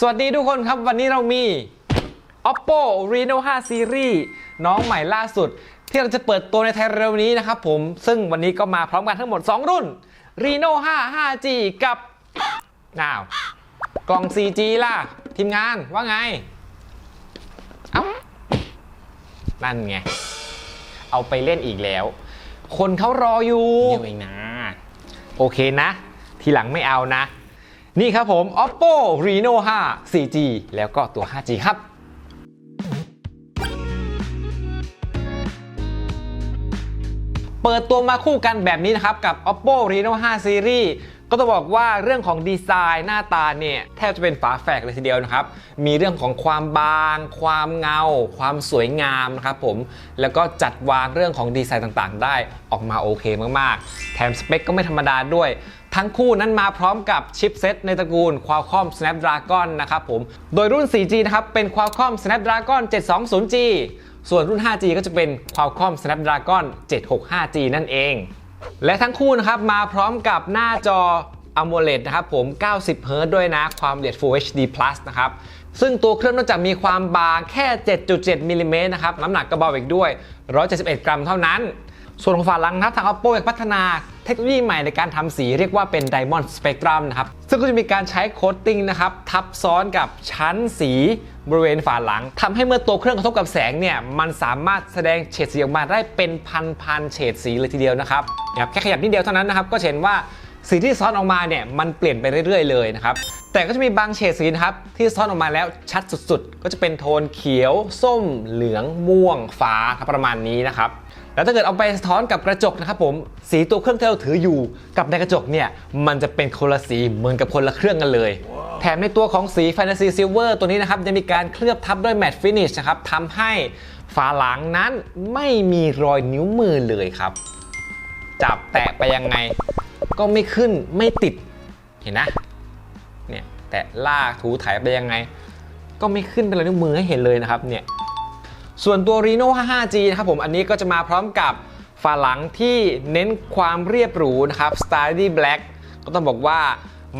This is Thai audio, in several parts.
สวัสดีทุกคนครับวันนี้เรามี Oppo Reno 5 Series น้องใหม่ล่าสุด ที่เราจะเปิดตัวในไทยเร็วนี้นะครับผมซึ่งวันนี้ก็มาพร้อมกันทั้งหมด 2 รุ่น Reno 5 5G กับอ้าวกล่อง 4G ล่ะ ทีมงานว่าไง เอ้า นั่นไง เอาไปเล่นอีกแล้ว คนเขารออยู่เดี๋ยวเองนะ โอเคนะ ทีหลังไม่เอานะ นี่ครับผม Oppo Reno 5 4G แล้วก็ตัว 5G ครับเปิดตัวมาคู่กันแบบนี้นะครับ กับ Oppo Reno 5 Series ก็ต้องบอกว่าเรื่องของดีไซน์หน้าตาเนี่ยแทบจะเป็นฝาแฝดเลยทีเดียวนะครับ มีเรื่องของความบาง ความเงา ความสวยงามนะครับผม แล้วก็จัดวางเรื่องของดีไซน์ต่างๆ ได้ออกมาโอเคมากๆ แถมสเปคก็ไม่ธรรมดาด้วย ทั้งคู่นั้นมาพร้อมกับชิปเซตในตระกูล Qualcomm Snapdragon นะครับผม โดยรุ่น 4G นะครับ เป็น Qualcomm Snapdragon 720G ส่วนรุ่น 5G ก็จะเป็น Qualcomm Snapdragon 765G นั่นเอง และทั้งคู่นะครับมาพร้อมกับหน้าจอ AMOLED นะครับผม 90 Hz ด้วยนะ ความละเอียด Full HD Plus นะครับ ซึ่งตัวเครื่องนอกจากมีความบางแค่ 7.7มิลลิเมตรนะครับ น้ำหนักก็เบาอีกด้วย 171 กรัมเท่านั้น ส่วนของฝาหลังนะครับ ทาง Oppo พัฒนา เทคโนโลยีใหม่ในการทำสีเรียกว่าเป็น Diamond Spectrum นะครับ ซึ่งก็จะมีการใช้โคตติ้งนะครับ ทับซ้อนกับชั้นสีบริเวณฝาหลังทำให้เมื่อตัวเครื่องกระทบกับแสงเนี่ย มันสามารถแสดงเฉดสีออกมาได้เป็นพันๆเฉดสีเลยทีเดียวนะครับแค่ขยับนิดเดียวเท่านั้นนะครับก็เห็นว่าสีที่ซ้อนออกมาเนี่ยมันเปลี่ยนไปเรื่อยๆเลยนะครับแต่ก็จะมีบางเฉดสีนะครับที่ซ้อนออกมาแล้วชัดสุดๆ ก็จะเป็นโทนเขียว ส้ม เหลืองม่วงฟ้าครับประมาณนี้นะครับ แล้วถ้าเกิดเอาไปสะท้อนกับกระจกนะครับผมสีตัวเครื่องที่เราถืออยู่กับในกระจกเนี่ยมันจะเป็นคนละสีเหมือนกับคนละเครื่องกันเลย แถมในตัวของสี Fantasy Silver ตัวนี้นะครับยังมีการเคลือบทับด้วย Matte Finish นะครับทำให้ฝาหลังนั้นไม่มีรอยนิ้วมือเลยครับ จับแตะไปยังไง ก็ไม่ขึ้นไม่ติดเห็นนะเนี่ยแตะลากถูถ่ายไปยังไง ก็ไม่ขึ้นเป็นรอยนิ้วมือให้เห็นเลยนะครับเนี่ย ส่วนตัว Reno 55G นะครับผมอันนี้ก็จะมาพร้อมกับฝาหลังที่เน้นความเรียบหรูนะครับ Starry Black ก็ต้องบอกว่า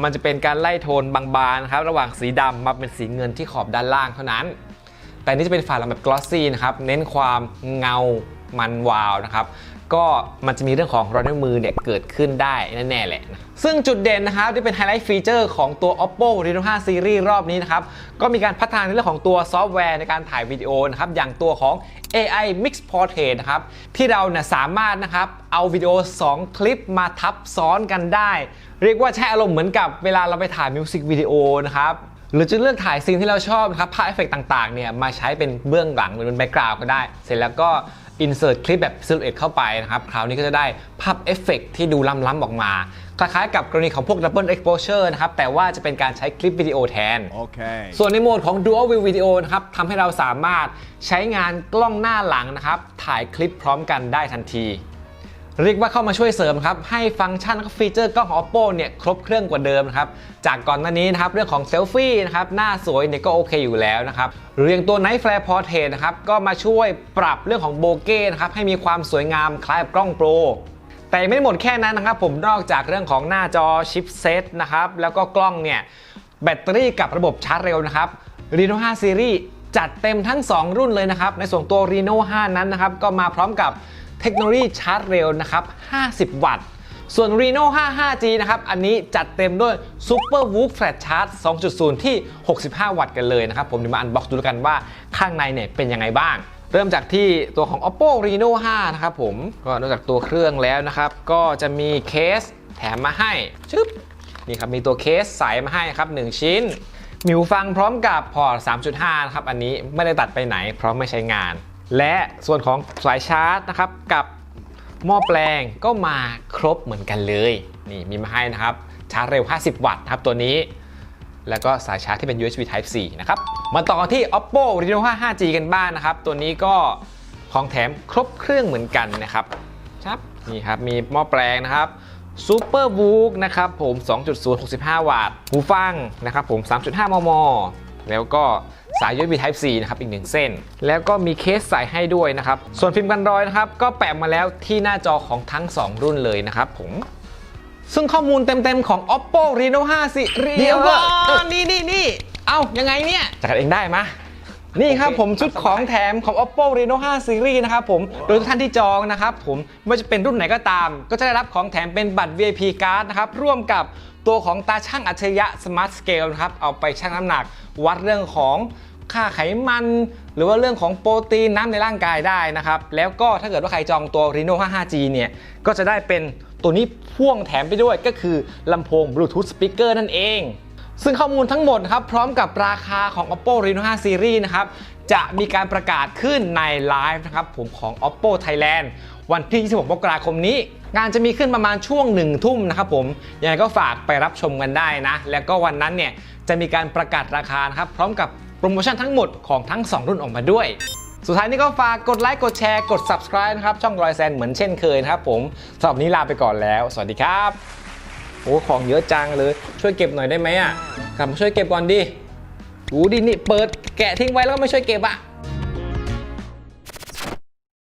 มันจะเป็นการไล่โทนบางๆนะครับระหว่างสีดำมาเป็นสีเงินที่ขอบด้านล่างเท่านั้น แต่นี่จะเป็นฝาหลังแบบ glossy นะครับเน้นความเงามันวาวนะครับ ก็มันจะมีเรื่องของรอยนิ้วมือเนี่ยเกิดขึ้นได้แน่ๆแหละ ซึ่งจุดเด่นนะครับที่เป็นไฮไลท์ฟีเจอร์ของตัว Oppo Reno 5 Series รอบนี้นะครับ ก็มีการพัฒนาในเรื่องของตัวซอฟต์แวร์ในการถ่ายวิดีโอนะครับ อย่างตัวของ AI Mix Portrait นะครับ ที่เราเนี่ยสามารถนะครับ เอาวิดีโอ 2 คลิปมาทับซ้อนกันได้ เรียกว่าใช้อารมณ์เหมือนกับเวลาเราไปถ่ายมิวสิกวิดีโอนะครับหรือจะเลือกถ่ายซีนที่เราชอบนะครับภาพเอฟเฟกต่างๆเนี่ยมาใช้เป็นเบื้องหลังหรือเป็นแบ็กกราวด์ก็ได้ เสร็จแล้วก็ insert คลิปแบบ silhouette เข้าไปนะครับ คราวนี้ก็จะได้ภาพเอฟเฟกที่ดูล้ำๆออกมา คล้ายๆกับกรณีของพวก double exposure นะครับ แต่ว่าจะเป็นการใช้คลิปวิดีโอแทน Okay. ส่วนในโหมดของ Dual View Video นะครับทำให้เราสามารถใช้งานกล้องหน้าหลังนะครับ ถ่ายคลิปพร้อมกันได้ทันที เรียกว่าเข้ามาช่วยเสริมครับให้ฟังก์ชันฟีเจอร์กล้องของ Oppo เนี่ยครบเครื่องกว่าเดิมนะครับจากก่อนหน้านี้นะครับเรื่องของเซลฟี่นะครับหน้าสวยเนี่ยก็โอเคอยู่แล้วนะครับหรืออย่างตัว Night Flare Portrait นะครับก็มาช่วยปรับเรื่องของโบเก้นะครับให้มีความสวยงามคล้ายกับกล้องโปรแต่ไม่ได้หมดแค่นั้นนะครับผมนอกจากเรื่องของหน้าจอชิปเซตนะครับแล้วก็กล้องเนี่ยแบตเตอรี่กับระบบชาร์จเร็วนะครับ Reno 5 Series จัดเต็มทั้ง 2 รุ่นเลยนะครับ ในส่วนตัว Reno 5 นั้นนะครับ ก็มาพร้อมกับ เทคโนโลยีชาร์จเร็วนะครับ 50 วัตต์ ส่วน Reno 5 5G นะครับ อันนี้จัดเต็มด้วย Super Whoop Flash Charge 2.0 ที่ 65 วัตต์กันเลยนะครับ ผมจะมาอันบ็อกซ์ดูกันว่าข้างในเนี่ยเป็นยังไงบ้าง เริ่มจากที่ตัวของ Oppo Reno 5 นะครับผม ก็นอกจากตัวเครื่องแล้วนะครับ ก็จะมีเคสแถมมาให้ชึบนี่ครับมีตัวเคสใสมาให้ครับ 1 ชิ้นมีหูฟังพร้อมกับพอร์ต 3.5 นะครับ อันนี้ไม่ได้ตัดไปไหนเพราะไม่ใช้งาน และส่วนของสายชาร์จนะครับกับหม้อแปลงก็มาครบเหมือนกันเลยนี่มีมาให้นะครับชาร์จเร็ว 50 วัตต์ครับตัวนี้ แล้วก็สายชาร์จที่เป็น USB Type C นะครับมาต่อที่ Oppo Reno 5 5G กันบ้างนะครับ ตัวนี้ก็ของแถมครบเครื่องเหมือนกันนะครับครับนี่ครับมีหม้อแปลงนะครับ Super b o o k นะครับผม 2.0 65 วัตต์ หูฟังนะครับผม 3.5 มม แล้วก็ สาย USB Type C นะครับอีกหนึ่งเส้น แล้วก็มีเคสใส่ให้ด้วยนะครับ ส่วนฟิล์มกันรอยนะครับ ก็แปะมาแล้วที่หน้าจอของทั้ง 2 รุ่นเลยนะครับผมซึ่งข้อมูลเต็มๆของ Oppo Reno 5 Series เดี๋ยวก่อนนี่นี่นี่เอ้ายังไงเนี่ยจัดกันเองได้มะ นี่ครับผมชุดของแถมของ oppo reno 5 series นะครับผมโดยทุกท่านที่จองนะครับผมไม่ว่าจะเป็นรุ่นไหนก็ตาม ก็จะได้รับของแถมเป็นบัตร VIP card นะครับร่วมกับตัวของตาช่างอัจฉริยะ smart scale นะครับเอาไปชั่งน้ำหนัก วัดเรื่องของค่าไขมัน หรือว่าเรื่องของโปรตีนน้ำในร่างกายได้นะครับ แล้วก็ถ้าเกิดว่าใครจองตัว reno 5 5G เนี่ยก็จะได้เป็นตัวนี้พ่วงแถมไปด้วยก็คือลำโพง bluetooth speaker นั่นเอง ซึ่งข้อมูลทั้งหมดครับพร้อมกับราคาของ oppo reno 5 series นะครับจะมีการประกาศขึ้นในไลฟ์นะครับผมของ oppo thailand วันที่ 26 มกราคมนี้ งานจะมีขึ้นประมาณช่วง 1 ทุ่มนะครับผม ยังไงก็ฝากไปรับชมกันได้นะ แล้วก็วันนั้นเนี่ยจะมีการประกาศราคานะครับ พร้อมกับโปรโมชั่นทั้งหมดของทั้ง 2 รุ่นออกมาด้วย สุดท้ายนี้ก็ฝากกดไลค์ กดแชร์ กด subscribe นะครับ ช่องรอยแซนเหมือนเช่นเคยนะครับผมสำหรับนี้ลาไปก่อนแล้ว สวัสดีครับ โอ้ของเยอะจังเลย ช่วยเก็บหน่อยได้ไหมอะกลับมาช่วยเก็บก่อนดิดูดินี่เปิดแกะทิ้งไว้แล้วก็ไม่ช่วยเก็บอะ